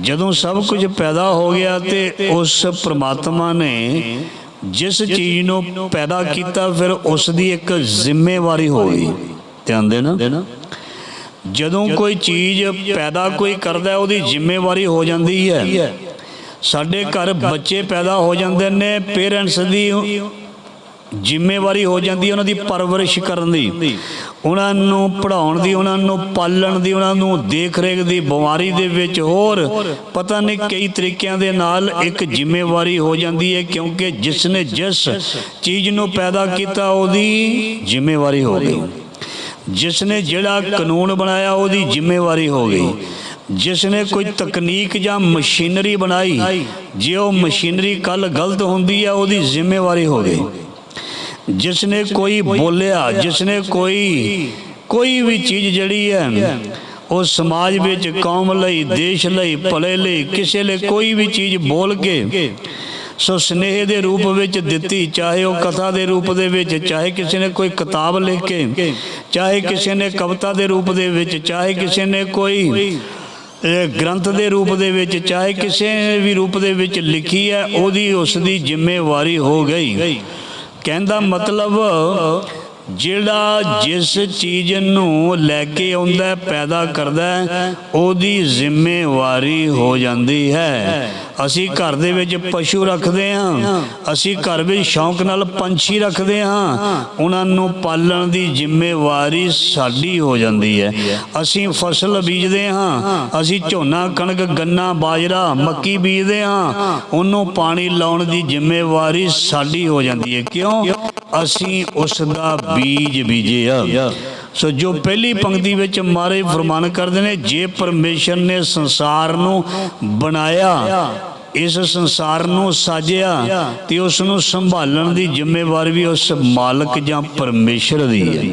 ਜਦੋਂ ਸਭ ਕੁਝ ਪੈਦਾ ਹੋ ਗਿਆ ਤੇ ਉਸ ਪ੍ਰਮਾਤਮਾ ਨੇ ਜਿਸ ਚੀਜ਼ ਨੂੰ ਪੈਦਾ ਕੀਤਾ ਫਿਰ ਉਸ ਦੀ ਇੱਕ ਜ਼ਿੰਮੇਵਾਰੀ ਹੋ ਗਈ। ਧਿਆਨ ਦੇਣਾ। ਜਦੋਂ ਕੋਈ ਚੀਜ਼ ਪੈਦਾ ਕੋਈ ਕਰਦਾ ਹੈ, ਉਹਦੀ ਜ਼ਿੰਮੇਵਾਰੀ ਹੋ ਜਾਂਦੀ ਹੈ। ਸਾਡੇ ਘਰ ਬੱਚੇ ਪੈਦਾ ਹੋ ਜਾਂਦੇ ਨੇ ਪੇਰੈਂਟਸ ਦੀ ਜ਼ਿੰਮੇਵਾਰੀ ਹੋ ਜਾਂਦੀ ਹੈ ਉਹਨਾਂ ਦੀ ਪਰਵਰਿਸ਼ ਕਰਨ ਦੀ। ਉਹਨਾਂ ਨੂੰ ਪੜਾਉਣ ਦੀ, ਉਹਨਾਂ ਨੂੰ ਪਾਲਣ ਦੀ, ਉਹਨਾਂ ਨੂੰ ਦੇਖ ਰੇਖ ਦੀ, ਬਿਮਾਰੀ ਦੇ ਵਿੱਚ ਹੋਰ ਪਤਾ ਨਹੀਂ ਕਈ ਤਰੀਕਿਆਂ ਦੇ ਨਾਲ ਇੱਕ ਜ਼ਿੰਮੇਵਾਰੀ ਹੋ ਜਾਂਦੀ ਹੈ ਕਿਉਂਕਿ ਜਿਸ ਨੇ ਜਿਸ ਚੀਜ਼ ਨੂੰ ਪੈਦਾ ਕੀਤਾ, ਉਹਦੀ ਜ਼ਿੰਮੇਵਾਰੀ ਹੋ ਗਈ। ਜਿਸ ਨੇ ਜਿਹੜਾ ਕਾਨੂੰਨ ਬਣਾਇਆ, ਉਹਦੀ ਜ਼ਿੰਮੇਵਾਰੀ ਹੋ ਗਈ। ਜਿਸ ਨੇ ਕੋਈ ਤਕਨੀਕ ਜਾਂ ਮਸ਼ੀਨਰੀ ਬਣਾਈ, ਜੇ ਉਹ ਮਸ਼ੀਨਰੀ ਕੱਲ ਗਲਤ ਹੁੰਦੀ ਹੈ, ਉਹਦੀ ਜ਼ਿੰਮੇਵਾਰੀ ਹੋ ਗਈ। ਜਿਸ ਨੇ ਕੋਈ ਬੋਲਿਆ ਜਿਸ ਨੇ ਕੋਈ ਕੋਈ ਵੀ ਚੀਜ਼ ਜਿਹੜੀ ਹੈ ਉਹ ਸਮਾਜ ਵਿੱਚ ਕੌਮ ਲਈ ਦੇਸ਼ ਲਈ ਭਲੇ ਲਈ ਕਿਸੇ ਲਈ ਕੋਈ ਵੀ ਚੀਜ਼ ਬੋਲ ਕੇ ਸੋ ਸਨੇਹ ਦੇ ਰੂਪ ਵਿੱਚ ਦਿੱਤੀ ਚਾਹੇ ਉਹ ਕਥਾ ਦੇ ਰੂਪ ਦੇ ਵਿੱਚ ਚਾਹੇ ਕਿਸੇ ਨੇ ਕੋਈ ਕਿਤਾਬ ਲਿਖ ਕੇ ਚਾਹੇ ਕਿਸੇ ਨੇ ਕਵਿਤਾ ਦੇ ਰੂਪ ਦੇ ਵਿੱਚ ਚਾਹੇ ਕਿਸੇ ਨੇ ਕੋਈ ਇਹ ਗ੍ਰੰਥ ਦੇ ਰੂਪ ਦੇ ਵਿੱਚ ਚਾਹੇ ਕਿਸੇ ਵੀ ਰੂਪ ਦੇ ਵਿੱਚ ਲਿਖੀ ਹੈ ਉਹਦੀ ਉਸ ਦੀ ਜ਼ਿੰਮੇਵਾਰੀ ਹੋ ਗਈ। ਕਹਿੰਦਾ ਮਤਲਬ ਜਿਹੜਾ ਜਿਸ ਚੀਜ਼ ਨੂੰ ਲੈ ਕੇ ਆਉਂਦਾ, ਪੈਦਾ ਕਰਦਾ, ਉਹਦੀ ਜ਼ਿੰਮੇਵਾਰੀ ਹੋ ਜਾਂਦੀ ਹੈ। ਅਸੀਂ ਘਰ ਦੇ ਵਿੱਚ ਪਸ਼ੂ ਰੱਖਦੇ ਹਾਂ, ਅਸੀਂ ਘਰ ਵਿੱਚ ਸ਼ੌਂਕ ਨਾਲ ਪੰਛੀ ਰੱਖਦੇ ਹਾਂ, ਉਹਨਾਂ ਨੂੰ ਪਾਲਣ ਦੀ ਜ਼ਿੰਮੇਵਾਰੀ ਸਾਡੀ ਹੋ ਜਾਂਦੀ ਹੈ। ਅਸੀਂ ਫਸਲ ਬੀਜਦੇ ਹਾਂ, ਅਸੀਂ ਝੋਨਾ, ਕਣਕ, ਗੰਨਾ, ਬਾਜਰਾ, ਮੱਕੀ ਬੀਜਦੇ ਹਾਂ, ਉਹਨੂੰ ਪਾਣੀ ਲਾਉਣ ਦੀ ਜ਼ਿੰਮੇਵਾਰੀ ਸਾਡੀ ਹੋ ਜਾਂਦੀ ਹੈ। ਕਿਉਂ? ਅਸੀਂ ਉਸ ਦਾ ਬੀਜ ਬੀਜਿਆ। ਸੋ ਜੋ ਪਹਿਲੀ ਪੰਕਤੀ ਵਿੱਚ ਮਾਰੇ ਫਰਮਾਨ ਕਰਦੇ ਨੇ, ਜੇ ਪਰਮੇਸ਼ਰ ਨੇ ਸੰਸਾਰ ਨੂੰ ਬਣਾਇਆ, ਇਸ ਸੰਸਾਰ ਨੂੰ ਸਾਜਿਆ, ਤੇ ਉਸ ਨੂੰ ਸੰਭਾਲਣ ਦੀ ਜ਼ਿੰਮੇਵਾਰੀ ਵੀ ਉਸ ਮਾਲਕ ਜਾਂ ਪਰਮੇਸ਼ਰ ਦੀ ਹੈ।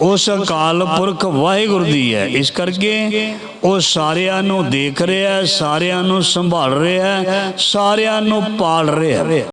ਉਸ ਅਕਾਲ ਪੁਰਖ ਵਾਹਿਗੁਰੂ ਦੀ ਹੈ। ਇਸ ਕਰਕੇ ਉਹ ਸਾਰਿਆਂ ਨੂੰ ਦੇਖ ਰਿਹਾ ਹੈ, ਸਾਰਿਆਂ ਨੂੰ ਸੰਭਾਲ ਰਿਹਾ ਹੈ, ਸਾਰਿਆਂ ਨੂੰ ਪਾਲ ਰਿਹਾ ਹੈ।